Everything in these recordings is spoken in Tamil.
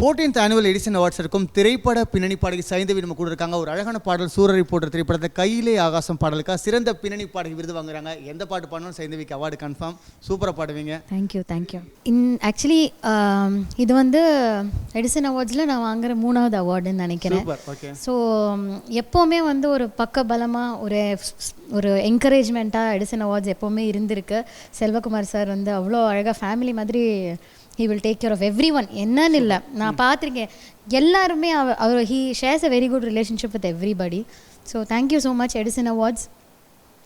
ஃபோர்டீன்த் ஆனுவல் எடிசன் அவார்ட்ஸ் இருக்கும் திரைப்பட பின்னணி பாடகி சைந்தவி நம்ம கூட இருக்காங்க ஒரு அழகான பாடல் சூரரை போன்ற திரைப்படத்தை கையிலே ஆகாசம் பாடலுக்கா சிறந்த பின்னணி பாடகி விருது வாங்குறாங்க. எந்த பாட்டு பாடணும் சைந்தவிக்கு அவார்டு கன்ஃபார்ம் சூப்பராக பாடுவீங்க. Thank you thank you in actually இது வந்து எடிசன் அவார்ட்ஸில் நான் வாங்குற மூணாவது அவார்டுன்னு நினைக்கிறேன். ஸோ எப்போவுமே வந்து ஒரு பக்க பலமாக ஒரு ஒரு என்கரேஜ்மெண்ட்டாக எடிசன் அவார்ட்ஸ் எப்போவுமே இருந்திருக்கு. செல்வகுமார் சார் வந்து அவ்வளோ அழகாக ஃபேமிலி மாதிரி he will take care of everyone என்னன்னு இல்லை. நான் பார்த்துருக்கேன். எல்லாருமே அவ அவர் he shares a very good relationship with everybody so thank you so much Edison awards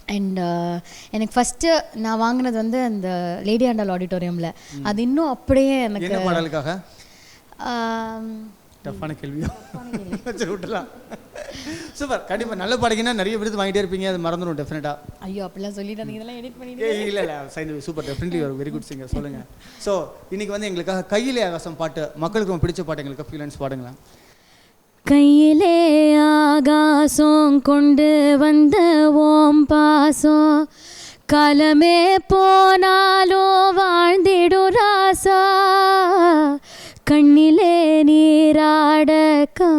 and எனக்கு ஃபஸ்ட்டு நான் வாங்கினது வந்து அந்த லேடி ஆண்டல் ஆடிட்டோரியமில் அது இன்னும் அப்படியே எனக்கு டஃப்பான கேள்வியோ? விட்டுலாம் சூப்பர். கண்டிப்பாக நல்ல பாடகினா நிறைய விருது வாங்கிட்டே இருப்பீங்க. அது மறந்துடும் டெஃபினட்டாக ஐயோ அப்படிலாம் சொல்லிட்டு இதெல்லாம் எடிட் பண்ணிட்டு இல்லை இல்லை சைந்தவி சூப்பர். டெஃபினெட்லி ஒரு வெரி குட் சிங்கர் சொல்லுங்கள் ஸோ இன்னைக்கு வந்து எங்களுக்காக கையிலே ஆகாசம் பாட்டு மக்களுக்கு ரொம்ப பிடிச்ச பாட்டு எங்களுக்கு ஃபீலன்ஸ் பாடுங்களேன். கையிலே ஆகாசம் கொண்டு வந்த ஓம் பாசம் காலமே போனாலோ வாழ்ந்திடும் ராசா. கண்ணிலே நீராட காஞ்சனெலும்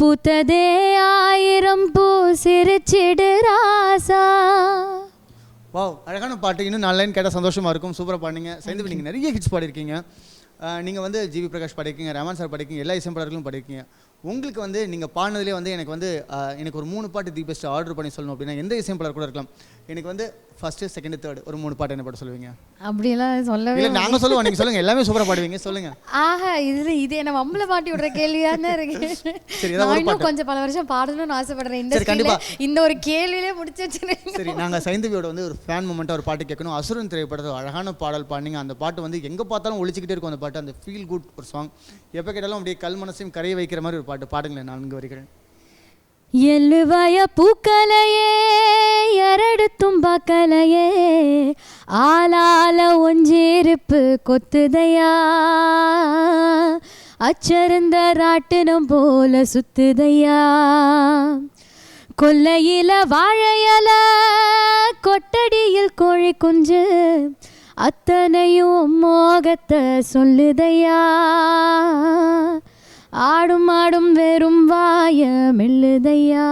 பூத்ததே ஆயிரம் பூ சிரிச்சிடு ராசா. வாவ் அழகான பாட்டு. இன்னும் நாலு லைன் கேட்டால் சந்தோஷமாக இருக்கும். சூப்பராக பாடுங்க சைந்தவி நீங்கள் நிறைய ஹிட்ஸ் பாடிருக்கீங்க நீங்கள் வந்து ஜிவி பிரகாஷ் பாடிருக்கீங்க ரமன் சார் பாடிருக்கீங்க எல்லா இசைப்பாளர்களும் பாடிருக்கீங்க உங்களுக்கு வந்து நீங்கள் பாடினதுலேயே வந்து எனக்கு வந்து எனக்கு ஒரு மூணு பாட்டு தி பெஸ்ட் ஆர்டர் பண்ணி சொல்லணும் அப்படின்னா எந்த இசைப்பாளர் கூட இருக்கலாம். எனக்கு வந்து ஃபஸ்ட்டு செகண்ட் தேர்ட் ஒரு மூணு பாட்டு என்ன பாட்டு சொல்லுவீங்க? அப்படியெல்லாம் சொல்லவே இல்லை நாங்கள் சொல்லுவோம் நீங்கள் சொல்லுங்கள் எல்லாமே சூப்பராக பாடுவீங்க சொல்லுங்கள் ஆஹா இது இது என்ன வம்பல மாட்டி விடுற கேள்வியா தான் இருக்கு? சரி, நான் இன்னும் பாட்டு. கொஞ்சம் பல வருஷம் பாடணும்னு ஆசைப்படுறேன் இந்த. இந்த ஒரு கேள்வியிலே முடிச்சு வச்சிருக்கேன் சரி நாங்கள் சைந்தவியோட வந்து ஒரு ஃபேன் மூமெண்ட்டாக ஒரு பாட்டு கேட்கணும். அசுரன் திரைப்படத்தை அழகான பாடல் பாடினீங்க. அந்த பாட்டு வந்து எங்கே பார்த்தாலும் ஒழிச்சிக்கிட்டே இருக்கும் அந்த பாட்டு. அந்த ஃபீல் குட் ஒரு சாங் எப்போ கேட்டாலும் அப்படியே கல் மனசையும் கரைய வைக்கிற மாதிரி ஒரு பாட்டு பாடுங்களேன் நான்கு வரிகள் எள்ளுவய பூக்கலையே எரடு தும்பாக்கலையே ஆளால ஒஞ்சிருப்பு கொத்துதையா? அச்சருந்த ராட்டினம் போல சுத்துதையா? கொல்லையில வாழையல கொட்டடியில் கோழி குஞ்சு அத்தனையும் மோகத்தை சொல்லுதையா? ஆடும் ஆடும் வெறும் வாய மெல்லுதையா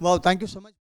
wow thank you so much